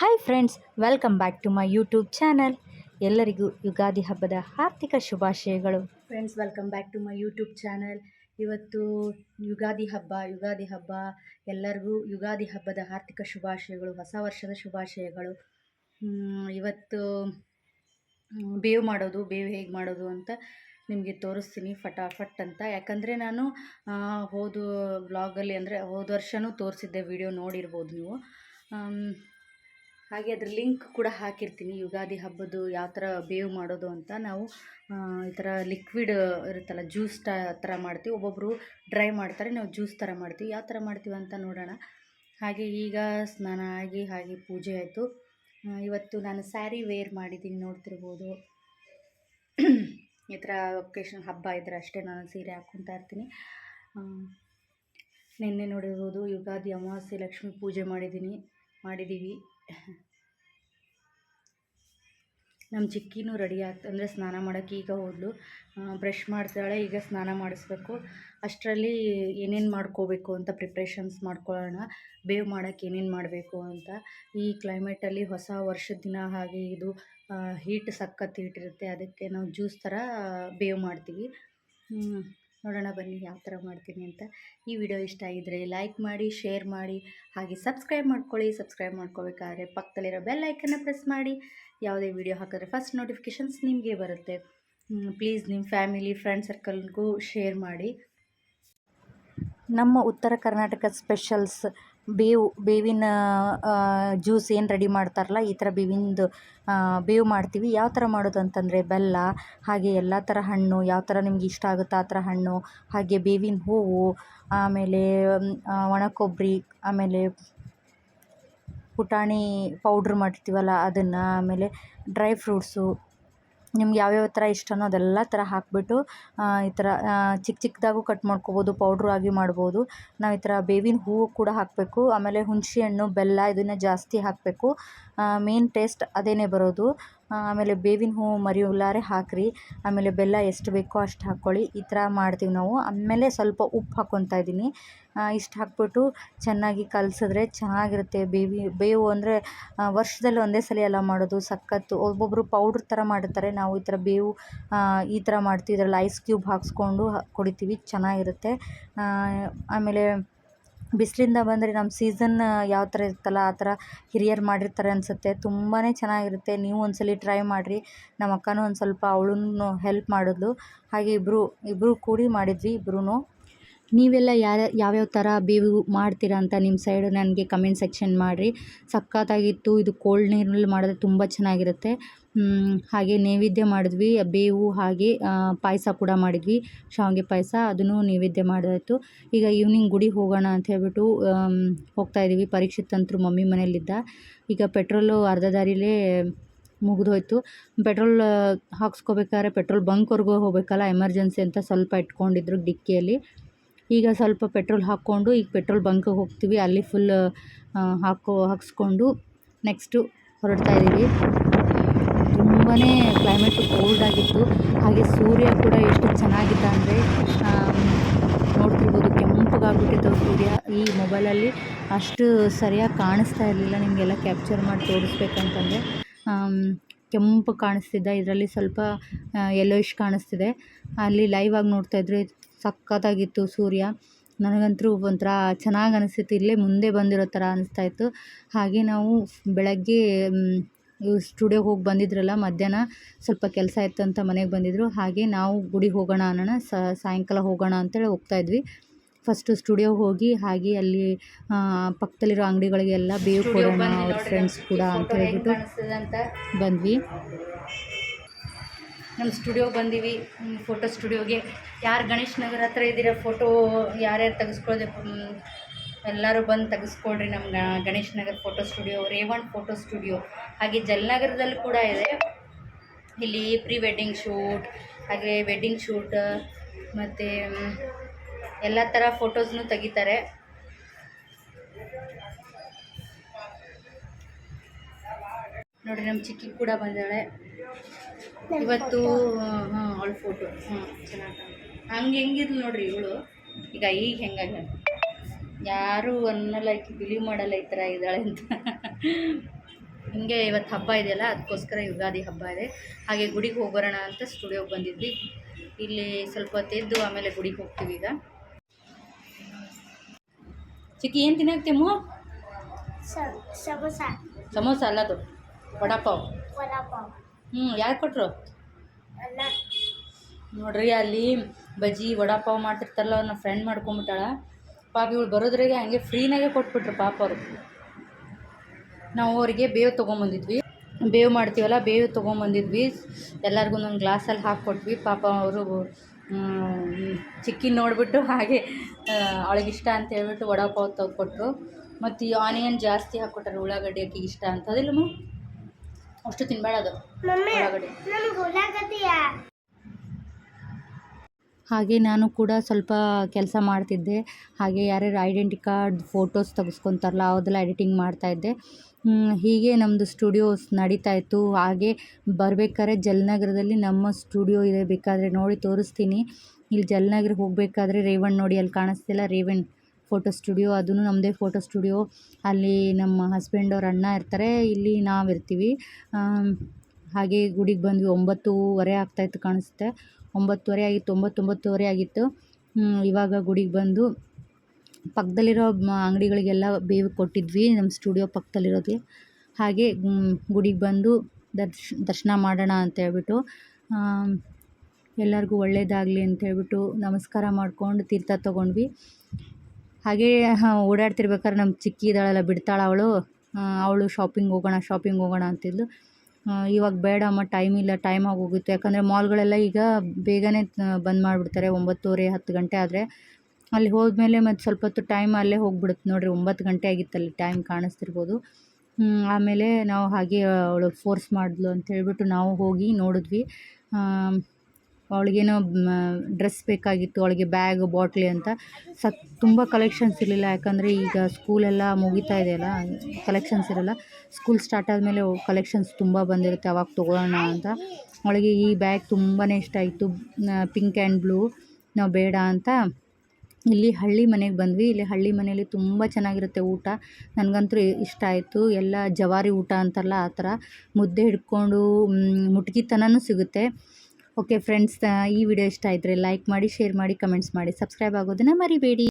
Hi friends welcome back to my YouTube channel ಎಲ್ಲರಿಗೂ ಯುಗಾದಿ ಹಬ್ಬದ ಆರ್ಥಿಕ ಶುಭಾಶಯಗಳು. Friends welcome back to my YouTube channel ಇವತ್ತು ಯುಗಾದಿ ಹಬ್ಬ ಯುಗಾದಿ ಹಬ್ಬ. ಎಲ್ಲರಿಗೂ ಯುಗಾದಿ ಹಬ್ಬದ ಆರ್ಥಿಕ ಶುಭಾಶಯಗಳು, ಹೊಸ ವರ್ಷದ ಶುಭಾಶಯಗಳು. ಇವತ್ತು ಬೇವು ಮಾಡೋದು, ಬೇವು ಹೇಗೆ ಮಾಡೋದು ಅಂತ ನಿಮಗೆ ತೋರಿಸ್ತೀನಿ ಫಟಾಫಟ್ ಅಂತ. ಯಾಕಂದರೆ ನಾನು ಹೋದ ವ್ಲಾಗಲ್ಲಿ ಅಂದರೆ ಹೋದ ವರ್ಷವೂ ತೋರಿಸಿದ್ದೆ ವಿಡಿಯೋ ನೋಡಿರ್ಬೋದು ನೀವು. ಹಾಗೆ ಅದ್ರ ಲಿಂಕ್ ಕೂಡ ಹಾಕಿರ್ತೀನಿ. ಯುಗಾದಿ ಹಬ್ಬದ್ದು ಯಾವ ಥರ ಬೇವು ಮಾಡೋದು ಅಂತ ನಾವು ಈ ಥರ ಲಿಕ್ವಿಡ್ ಇರುತ್ತಲ್ಲ ಜ್ಯೂಸ್ ಟ ಥರ ಮಾಡ್ತೀವಿ. ಒಬ್ಬೊಬ್ಬರು ಡ್ರೈ ಮಾಡ್ತಾರೆ, ನಾವು ಜ್ಯೂಸ್ ಥರ ಮಾಡ್ತೀವಿ. ಯಾವ ಥರ ಮಾಡ್ತೀವಿ ಅಂತ ನೋಡೋಣ. ಹಾಗೆ ಈಗ ಸ್ನಾನ ಆಗಿ, ಹಾಗೆ ಪೂಜೆ ಆಯಿತು. ಇವತ್ತು ನಾನು ಸ್ಯಾರಿ ವೇರ್ ಮಾಡಿದ್ದೀನಿ, ನೋಡ್ತಿರ್ಬೋದು. ಈ ಥರ ಒಕೇಶನ್ ಹಬ್ಬ ಇದ್ದರೆ ಅಷ್ಟೇ ನಾನು ಸೀರೆ ಹಾಕ್ಕೊತಾ ಇರ್ತೀನಿ. ನಿನ್ನೆ ನೋಡಿರ್ಬೋದು, ಯುಗಾದಿ ಅಮಾವಾಸ್ಯೆ, ಲಕ್ಷ್ಮೀ ಪೂಜೆ ಮಾಡಿದ್ದೀನಿ, ಮಾಡಿದ್ದೀವಿ. ನಮ್ಮ ಚಿಕ್ಕಿನೂ ರೆಡಿ ಆಗ್ತ ಅಂದರೆ ಸ್ನಾನ ಮಾಡೋಕ್ಕೆ ಈಗ ಹೋದಳು ಬ್ರಷ್ ಮಾಡ್ತಾಳೆ, ಈಗ ಸ್ನಾನ ಮಾಡಿಸ್ಬೇಕು. ಅಷ್ಟರಲ್ಲಿ ಏನೇನು ಮಾಡ್ಕೋಬೇಕು ಅಂತ ಪ್ರಿಪ್ರೇಷನ್ಸ್ ಮಾಡ್ಕೊಳ್ಳೋಣ. ಬೇವ್ ಮಾಡೋಕ್ಕೆ ಏನೇನು ಮಾಡಬೇಕು ಅಂತ. ಈ ಕ್ಲೈಮೇಟಲ್ಲಿ ಹೊಸ ವರ್ಷದ ದಿನ ಹಾಗೆ ಇದು ಹೀಟ್ ಸಖತ್ ಹೀಟ್ ಇರುತ್ತೆ. ಅದಕ್ಕೆ ನಾವು ಜ್ಯೂಸ್ ಥರ ಬೇವ್ ಮಾಡ್ತೀವಿ. ನೋಡೋಣ ಬನ್ನಿ ಯಾವ ಥರ ಮಾಡ್ತೀನಿ ಅಂತ. ಈ ವಿಡಿಯೋ ಇಷ್ಟ ಆಗಿದ್ರೆ ಲೈಕ್ ಮಾಡಿ ಶೇರ್ ಮಾಡಿ, ಹಾಗೆ ಸಬ್ಸ್ಕ್ರೈಬ್ ಮಾಡ್ಕೊಳ್ಳಿ. ಸಬ್ಸ್ಕ್ರೈಬ್ ಮಾಡ್ಕೋಬೇಕಾದ್ರೆ ಪಕ್ಕದಲ್ಲಿರೋ ಬೆಲ್ ಐಕನ್ನ ಪ್ರೆಸ್ ಮಾಡಿ. ಯಾವುದೇ ವಿಡಿಯೋ ಹಾಕಿದ್ರೆ ಫಸ್ಟ್ ನೋಟಿಫಿಕೇಷನ್ಸ್ ನಿಮಗೆ ಬರುತ್ತೆ. ಪ್ಲೀಸ್ ನಿಮ್ಮ ಫ್ಯಾಮಿಲಿ ಫ್ರೆಂಡ್ ಸರ್ಕಲ್ಗೂ ಶೇರ್ ಮಾಡಿ. ನಮ್ಮ ಉತ್ತರ ಕರ್ನಾಟಕ ಸ್ಪೆಷಲ್ಸ್ ಬೇವು, ಬೇವಿನ ಜ್ಯೂಸ್ ಏನು ರೆಡಿ ಮಾಡ್ತಾರಲ್ಲ, ಈ ಥರ ಬೇವಿಂದು ಬೇವು ಮಾಡ್ತೀವಿ. ಯಾವ ಥರ ಮಾಡೋದು ಅಂತಂದರೆ ಬೆಲ್ಲ, ಹಾಗೆ ಎಲ್ಲ ಥರ ಹಣ್ಣು, ಯಾವ ಥರ ನಿಮ್ಗೆ ಇಷ್ಟ ಆಗುತ್ತೆ ಆ ಥರ ಹಣ್ಣು, ಹಾಗೆ ಬೇವಿನ ಹೂವು, ಆಮೇಲೆ ಒಣ ಕೊಬ್ಬರಿ ಆಮೇಲೆ ಪುಟಾಣಿ ಪೌಡ್ರ್ ಮಾಡಿರ್ತೀವಲ್ಲ ಅದನ್ನು, ಆಮೇಲೆ ಡ್ರೈ ಫ್ರೂಟ್ಸು ನಿಮ್ಗೆ ಯಾವ್ಯಾವ ಥರ ಇಷ್ಟವೋ ಅದೆಲ್ಲ ಥರ ಹಾಕಿಬಿಟ್ಟು ಈ ಥರ ಚಿಕ್ಕ ಚಿಕ್ಕದಾಗೂ ಕಟ್ ಮಾಡ್ಕೊಬೋದು, ಪೌಡ್ರು ಆಗಿ ಮಾಡ್ಬೋದು. ನಾವು ಈ ಥರ ಬೇವಿನ ಹೂವು ಕೂಡ ಹಾಕಬೇಕು. ಆಮೇಲೆ ಹುಣಸೆ ಹಣ್ಣು ಬೆಲ್ಲ ಇದನ್ನು ಜಾಸ್ತಿ ಹಾಕಬೇಕು. ಮೇನ್ ಟೇಸ್ಟ್ ಅದೇನೇ ಬರೋದು. ಆಮೇಲೆ ಬೇವಿನ ಹೂವು ಮರಿಯುಲಾರೆ ಹಾಕಿರಿ. ಆಮೇಲೆ ಬೆಲ್ಲ ಎಷ್ಟು ಬೇಕೋ ಅಷ್ಟು ಹಾಕ್ಕೊಳ್ಳಿ. ಈ ಥರ ಮಾಡ್ತೀವಿ ನಾವು. ಆಮೇಲೆ ಸ್ವಲ್ಪ ಉಪ್ಪು ಹಾಕ್ಕೊತಾ ಇದ್ದೀನಿ. ಇಷ್ಟು ಹಾಕ್ಬಿಟ್ಟು ಚೆನ್ನಾಗಿ ಕಲಸಿದ್ರೆ ಚೆನ್ನಾಗಿರುತ್ತೆ. ಬೇವಿ, ಬೇವು ಅಂದರೆ ವರ್ಷದಲ್ಲಿ ಒಂದೇ ಸಲ ಎಲ್ಲ ಮಾಡೋದು. ಸಖತ್ತು. ಒಬ್ಬೊಬ್ಬರು ಪೌಡ್ರ್ ಥರ ಮಾಡಿರ್ತಾರೆ. ನಾವು ಈ ಥರ ಬೇವು ಈ ಥರ ಮಾಡ್ತೀವಿ. ಇದರಲ್ಲಿ ಐಸ್ ಕ್ಯೂಬ್ ಹಾಕ್ಸ್ಕೊಂಡು ಕುಡಿತೀವಿ. ಚೆನ್ನಾಗಿರುತ್ತೆ. ಆಮೇಲೆ ಬಿಸಿಲಿಂದ ಬಂದರೆ ನಮ್ಮ ಸೀಸನ್ ಯಾವ ಥರ ಇರುತ್ತಲ್ಲ, ಆ ಥರ ಹಿರಿಯರು ಮಾಡಿರ್ತಾರೆ ಅನಿಸುತ್ತೆ. ತುಂಬಾ ಚೆನ್ನಾಗಿರುತ್ತೆ. ನೀವು ಒಂದ್ಸಲ ಟ್ರೈ ಮಾಡಿರಿ. ನಮ್ಮ ಅಕ್ಕನೂ ಒಂದು ಸ್ವಲ್ಪ ಅವಳೂ ಹೆಲ್ಪ್ ಮಾಡಿದ್ಲು. ಹಾಗೆ ಇಬ್ಬರು ಇಬ್ಬರೂ ಕೂಡಿ ಮಾಡಿದ್ವಿ ಇಬ್ಬರೂ ನೀವೆಲ್ಲ ಯಾರು, ಯಾವ್ಯಾವ ಥರ ಬೇವು ಮಾಡ್ತೀರಾ ಅಂತ ನಿಮ್ಮ ಸೈಡ್ ನನಗೆ ಕಮೆಂಟ್ ಸೆಕ್ಷನ್ ಮಾಡಿರಿ. ಸಖತ್ತಾಗಿತ್ತು. ಇದು ಕೋಲ್ಡ್ ನೀರಲ್ಲಿ ಮಾಡಿದ್ರೆ ತುಂಬ ಚೆನ್ನಾಗಿರುತ್ತೆ. ಹಾಗೆ ನೈವೇದ್ಯ ಮಾಡಿದ್ವಿ, ಬೇವು, ಹಾಗೆ ಪಾಯಸ ಕೂಡ ಮಾಡಿದ್ವಿ ಶಾವಿಗೆ ಪಾಯಸ, ಅದನ್ನು ನೈವೇದ್ಯ ಮಾಡೋದಾಯಿತು. ಈಗ ಈವ್ನಿಂಗ್ ಗುಡಿಗೆ ಹೋಗೋಣ ಅಂತ ಹೇಳ್ಬಿಟ್ಟು ಹೋಗ್ತಾ ಇದ್ದೀವಿ ಪರೀಕ್ಷಿತ್ ಅಂತರು ಮಮ್ಮಿ ಮನೇಲಿದ್ದ ಈಗ ಪೆಟ್ರೋಲು ಅರ್ಧ ದಾರಿಲೇ ಮುಗಿದೋಯ್ತು. ಪೆಟ್ರೋಲ್ ಹಾಕ್ಸ್ಕೋಬೇಕಾದ್ರೆ ಪೆಟ್ರೋಲ್ ಬಂಕ್ವರೆಗೂ ಹೋಗಬೇಕಲ್ಲ ಎಮರ್ಜೆನ್ಸಿ ಅಂತ ಸ್ವಲ್ಪ ಇಟ್ಕೊಂಡಿದ್ರು ಡಿಕ್ಕಿಯಲ್ಲಿ. ಈಗ ಸ್ವಲ್ಪ ಪೆಟ್ರೋಲ್ ಹಾಕ್ಕೊಂಡು, ಈಗ ಪೆಟ್ರೋಲ್ ಬಂಕ್ಗೆ ಹೋಗ್ತೀವಿ. ಅಲ್ಲಿ ಫುಲ್ ಹಾಕೋ, ಹಾಕ್ಸ್ಕೊಂಡು ನೆಕ್ಸ್ಟು ಹೊರಡ್ತಾ ಇದ್ದೀವಿ ತುಂಬಾ ಕ್ಲೈಮೇಟು ಕೋಲ್ಡ್ ಆಗಿತ್ತು. ಹಾಗೆ ಸೂರ್ಯ ಕೂಡ ಎಷ್ಟು ಚೆನ್ನಾಗಿದ್ದ ಅಂದರೆ ನೋಡ್ತಿರ್ಬೋದು, ಕೆಂಪಗಾಗ್ಬಿಟ್ಟಿತ್ತು ಸೂರ್ಯ. ಈ ಮೊಬೈಲಲ್ಲಿ ಅಷ್ಟು ಸರಿಯಾಗಿ ಕಾಣಿಸ್ತಾ ಇರಲಿಲ್ಲ. ನಿಮಗೆಲ್ಲ ಕ್ಯಾಪ್ಚರ್ ಮಾಡಿ ತೋರಿಸ್ಬೇಕಂತಂದರೆ ಕೆಂಪು ಕಾಣಿಸ್ತಿದ್ದ ಇದರಲ್ಲಿ ಸ್ವಲ್ಪ ಯೆಲ್ಲೋಯಿಶ್ ಕಾಣಿಸ್ತಿದೆ. ಅಲ್ಲಿ ಲೈವ್ ಆಗಿ ನೋಡ್ತಾ ಇದ್ರೆ ಸಖತ್ತಾಗಿತ್ತು ಸೂರ್ಯ. ನನಗಂತೂ ಒಂಥರ ಚೆನ್ನಾಗಿ ಅನಿಸ್ತಿತ್ತು. ಇಲ್ಲೇ ಮುಂದೆ ಬಂದಿರೋ ಥರ ಅನಿಸ್ತಾ ಇತ್ತು. ಹಾಗೆ ನಾವು ಬೆಳಗ್ಗೆ ಸ್ಟುಡಿಯೋಗೆ ಹೋಗಿ ಬಂದಿದ್ರಲ್ಲ ಮಧ್ಯಾಹ್ನ ಸ್ವಲ್ಪ ಕೆಲಸ ಇತ್ತು ಅಂತ ಮನೆಗೆ ಬಂದಿದ್ದರು ಹಾಗೆ ನಾವು ಗುಡಿಗೆ ಹೋಗೋಣ ಅನ್ನೋಣ ಸಾಯಂಕಾಲ ಹೋಗೋಣ ಅಂತೇಳಿ ಹೋಗ್ತಾ ಇದ್ವಿ. ಫಸ್ಟು ಸ್ಟುಡಿಯೋಗೆ ಹೋಗಿ ಹಾಗೆ ಅಲ್ಲಿ ಪಕ್ಕದಲ್ಲಿರೋ ಅಂಗಡಿಗಳಿಗೆಲ್ಲ ಬೇವು ಕೊಡೋಣ ಅವ್ರ ಫ್ರೆಂಡ್ಸ್ ಕೂಡ ಅಂತ ಹೇಳ್ಬಿಟ್ಟು ಬಂದ್ವಿ. ನಮ್ಮ ಸ್ಟುಡಿಯೋ ಬಂದೀವಿ ಫೋಟೋ ಸ್ಟುಡಿಯೋಗೆ. ಯಾರು ಗಣೇಶ್ ನಗರ ಹತ್ರ ಇದ್ದೀರ ಫೋಟೋ ಯಾರ್ಯಾರು ತೆಗೆಸ್ಕೊಳ್ಳೋದೆ ಎಲ್ಲರೂ ಬಂದು ತೆಗೆಸ್ಕೊಳ್ರಿ ನಮ್ಮ Ganesh Nagar photo studio Revan photo studio. ಹಾಗೆ ಜಲ್ನಗರದಲ್ಲಿ ಕೂಡ ಇದೆ. ಇಲ್ಲಿ ಪ್ರೀ ವೆಡ್ಡಿಂಗ್ ಶೂಟ್, ಹಾಗೆ ವೆಡ್ಡಿಂಗ್ ಶೂಟ್, ಮತ್ತು ಎಲ್ಲ ಥರ ಫೋಟೋಸ್ನು ತೆಗಿತಾರೆ. ನೋಡಿ ನಮ್ಮ ಚಿಕ್ಕಿ ಕೂಡ ಬಂದಾಳೆ. ಇವತ್ತು ಹಾಂ ಅವಳ ಫೋಟೋ ಹಾಂ ಚೆನ್ನಾಗಿ ಹಂಗೆ ಹೆಂಗಿದ್ಲು ನೋಡ್ರಿ ಇವಳು? ಈಗ ಈಗ ಹೆಂಗಾಗ ಯಾರು ಅನ್ನಲ್ಲ ಆಕೆ ಬಿಲೀವ್ ಮಾಡಲ್ಲ ಈ ಥರ ಇದ್ದಾಳೆ ಅಂತ. ಹಿಂಗೆ ಇವತ್ತು ಹಬ್ಬ ಇದೆಯಲ್ಲ ಅದಕ್ಕೋಸ್ಕರ ಯುಗಾದಿ ಹಬ್ಬ ಇದೆ. ಹಾಗೆ ಗುಡಿಗೆ ಹೋಗೋಣ ಅಂತ ಸ್ಟುಡಿಯೋಗೆ ಬಂದಿದ್ವಿ. ಇಲ್ಲಿ ಸ್ವಲ್ಪ ತೆದ್ದು ಆಮೇಲೆ ಗುಡಿಗೆ ಹೋಗ್ತೀವಿ ಈಗ. ಚಿಕ್ಕಿ ಏನು ತಿನ್ನಕ್ತಿಮ್ಮು ಸಮೋಸ ಸಮೋಸ ಅಲ್ಲದು. ವಡಾಪಾವ್. ವಡಾಪಾವ್. ಹ್ಞೂ ಯಾರು ಕೊಟ್ಟರು ಅಲ್ಲ. ನೋಡ್ರಿ ಅಲ್ಲಿ ಬಜ್ಜಿ ವಡಾಪಾವ್ ಮಾಡ್ತಿರ್ತಾರಲ್ಲ ನನ್ನ ಫ್ರೆಂಡ್ ಮಾಡ್ಕೊಂಬಿಟ್ಟಾಳ ಪಾಪ ಇವಳು ಬರೋದ್ರಾಗೆ ಹಂಗೆ ಫ್ರೀನಾಗೆ ಕೊಟ್ಬಿಟ್ರು ಪಾಪ ಅವರು. ನಾವು ಅವರಿಗೆ ಬೇವು ತೊಗೊಂಬಂದಿದ್ವಿ. ಬೇವು ಮಾಡ್ತೀವಲ್ಲ ಬೇವು ತೊಗೊಂಬಂದಿದ್ವಿ. ಎಲ್ಲರಿಗೂ ಒಂದು ಗ್ಲಾಸಲ್ಲಿ ಹಾಕ್ಕೊಟ್ವಿ. ಪಾಪ ಅವರು ಚಿಕ್ಕಿ ನೋಡಿಬಿಟ್ಟು ಹಾಗೆ ಅವಳಿಗೆ ಇಷ್ಟ ಅಂತ ಹೇಳ್ಬಿಟ್ಟು ವಡಾಪಾವ್ ತೆಗೆದುಕೊಟ್ರು ಮತ್ತು ಈ ಆನಿಯನ್ ಜಾಸ್ತಿ ಹಾಕ್ಕೊಟ್ಟಾರೆ ಉಳ್ಳಾಗಡ್ಡಿ ಅಕ್ಕಿಗೆ ಇಷ್ಟ ಅಂತ. ಅದಿಲ್ಲಮ್ಮ? ಅಷ್ಟು ತಿನ್ಬೇಡ ಅದು. ಉಳ್ಳಾಗಡ್ಡೆ. ಹಾಗೆ ನಾನು ಕೂಡ ಸ್ವಲ್ಪ ಕೆಲಸ ಮಾಡ್ತಿದ್ದೆ. ಹಾಗೆ ಯಾರ್ಯಾರು ಐಡೆಂಟಿ ಕಾರ್ಡ್ ಫೋಟೋಸ್ ತೆಗೆಸ್ಕೊತಾರಲ್ಲ ಅದೆಲ್ಲ ಎಡಿಟಿಂಗ್ ಮಾಡ್ತಾಯಿದ್ದೆ ಹೀಗೆ ನಮ್ಮದು ಸ್ಟುಡಿಯೋಸ್ ನಡೀತಾ ಇತ್ತು. ಹಾಗೆ ಬರಬೇಕಾದ್ರೆ ಜಲನಗರದಲ್ಲಿ ನಮ್ಮ ಸ್ಟುಡಿಯೋ ಇದೆ ಬೇಕಾದರೆ ನೋಡಿ ತೋರಿಸ್ತೀನಿ. ಇಲ್ಲಿ ಜಲನಗರಕ್ಕೆ ಹೋಗಬೇಕಾದ್ರೆ ರೇವಣ್ ನೋಡಿ ಅಲ್ಲಿ ಕಾಣಿಸ್ತಿಲ್ಲ. ರೇವಣ್ ಫೋಟೋ ಸ್ಟುಡಿಯೋ ಅದೂ ನಮ್ಮದೇ ಫೋಟೋ ಸ್ಟುಡಿಯೋ ಅಲ್ಲಿ ನಮ್ಮ ಹಸ್ಬೆಂಡ್ ಅವ್ರ ಅಣ್ಣ ಇರ್ತಾರೆ. ಇಲ್ಲಿ ನಾವಿರ್ತೀವಿ. ಹಾಗೆ ಗುಡಿಗೆ ಬಂದ್ವಿ. ಒಂಬತ್ತೂವರೆ ಆಗ್ತಾಯಿತ್ತು ಕಾಣಿಸುತ್ತೆ. ಒಂಬತ್ತುವರೆ ಆಗಿತ್ತು ಒಂಬತ್ತೊಂಬತ್ತುವರೆ ಆಗಿತ್ತು. ಇವಾಗ ಗುಡಿಗೆ ಬಂದು ಪಕ್ಕದಲ್ಲಿರೋ ಅಂಗಡಿಗಳಿಗೆಲ್ಲ ಬೇವು ಕೊಟ್ಟಿದ್ವಿ ನಮ್ಮ ಸ್ಟುಡಿಯೋ ಪಕ್ಕದಲ್ಲಿರೋದು ಹಾಗೆ ಗುಡಿಗೆ ಬಂದು ದರ್ಶ್, ದರ್ಶನ ಮಾಡೋಣ ಅಂತ ಹೇಳ್ಬಿಟ್ಟು ಎಲ್ಲರಿಗೂ ಒಳ್ಳೆಯದಾಗಲಿ ಅಂತ ಹೇಳ್ಬಿಟ್ಟು ನಮಸ್ಕಾರ ಮಾಡ್ಕೊಂಡು ತೀರ್ಥ ತೊಗೊಂಡ್ವಿ. ಹಾಗೇ ಓಡಾಡ್ತಿರ್ಬೇಕಾದ್ರೆ ನಮ್ಮ ಚಿಕ್ಕಿ ಬಿಡ್ತಾಳೆ ಅವಳು ಅವಳು ಶಾಪಿಂಗ್ ಹೋಗೋಣ ಶಾಪಿಂಗ್ ಹೋಗೋಣ ಅಂತಿದ್ಲು. ಇವಾಗ ಬೇಡಮ್ಮ ಟೈಮ್ ಇಲ್ಲ ಟೈಮ್ ಆಗೋಗಿತ್ತು. ಯಾಕಂದರೆ ಮಾಲ್ಗಳೆಲ್ಲ ಈಗ ಬೇಗನೆ ಬಂದ್ ಮಾಡಿಬಿಡ್ತಾರೆ. ಒಂಬತ್ತುವರೆ, ಹತ್ತು ಗಂಟೆ ಆದರೆ ಅಲ್ಲಿ ಹೋದ್ಮೇಲೆ ಮತ್ತು ಸ್ವಲ್ಪ ಹೊತ್ತು ಟೈಮ್ ಅಲ್ಲೇ ಹೋಗ್ಬಿಡುತ್ತೆ. ನೋಡಿರಿ, ಒಂಬತ್ತು ಗಂಟೆ ಆಗಿತ್ತು ಅಲ್ಲಿ ಟೈಮ್ ಕಾಣಿಸ್ತಿರ್ಬೋದು. ಆಮೇಲೆ ನಾವು ಹಾಗೆ ಅವಳು ಫೋರ್ಸ್ ಮಾಡಿದ್ಳು ಅಂತ ಹೇಳಿಬಿಟ್ಟು ನಾವು ಹೋಗಿ ನೋಡಿದ್ವಿ. ಅವಳಿಗೇನೋ ಡ್ರೆಸ್ ಬೇಕಾಗಿತ್ತು, ಅವಳಿಗೆ ಬ್ಯಾಗ್, ಬಾಟ್ಲಿ ಅಂತ. ಸಕ್ ತುಂಬ ಕಲೆಕ್ಷನ್ಸ್ ಇರಲಿಲ್ಲ. ಯಾಕಂದರೆ ಈಗ ಸ್ಕೂಲೆಲ್ಲ ಮುಗಿತಾ ಇದೆಯಲ್ಲ ಕಲೆಕ್ಷನ್ಸ್ ಇರಲ್ಲ. ಸ್ಕೂಲ್ ಸ್ಟಾರ್ಟ್ ಆದಮೇಲೆ ಕಲೆಕ್ಷನ್ಸ್ ತುಂಬ ಬಂದಿರುತ್ತೆ, ಅವಾಗ ತೊಗೊಳ್ಳೋಣ ಅಂತ. ಅವಳಿಗೆ ಈ ಬ್ಯಾಗ್ ತುಂಬಾ ಇಷ್ಟ ಆಯಿತು. ಪಿಂಕ್ ಆ್ಯಂಡ್ ಬ್ಲೂ ನಾವು ಬೇಡ ಅಂತ. ಇಲ್ಲಿ ಹಳ್ಳಿ ಮನೆಗೆ ಬಂದ್ವಿ. ಇಲ್ಲಿ ಹಳ್ಳಿ ಮನೆಯಲ್ಲಿ ತುಂಬ ಚೆನ್ನಾಗಿರುತ್ತೆ ಊಟ. ನನಗಂತೂ ಇಷ್ಟ ಆಯಿತು. ಎಲ್ಲ ಜವಾರಿ ಊಟ ಅಂತಾರಲ್ಲ, ಆ ಥರ. ಮುದ್ದೆ ಹಿಡ್ಕೊಂಡು ಮುಟ್ಗಿತನೂ ಸಿಗುತ್ತೆ. ಓಕೆ ಫ್ರೆಂಡ್ಸ್ ಈ ವಿಡಿಯೋ ಇಷ್ಟ ಇದ್ದರೆ ಲೈಕ್ ಮಾಡಿ ಶೇರ್ ಮಾಡಿ ಕಮೆಂಟ್ಸ್ ಮಾಡಿ ಸಬ್ಸ್ಕ್ರೈಬ್ ಆಗೋದನ್ನು ಮರಿಬೇಡಿ.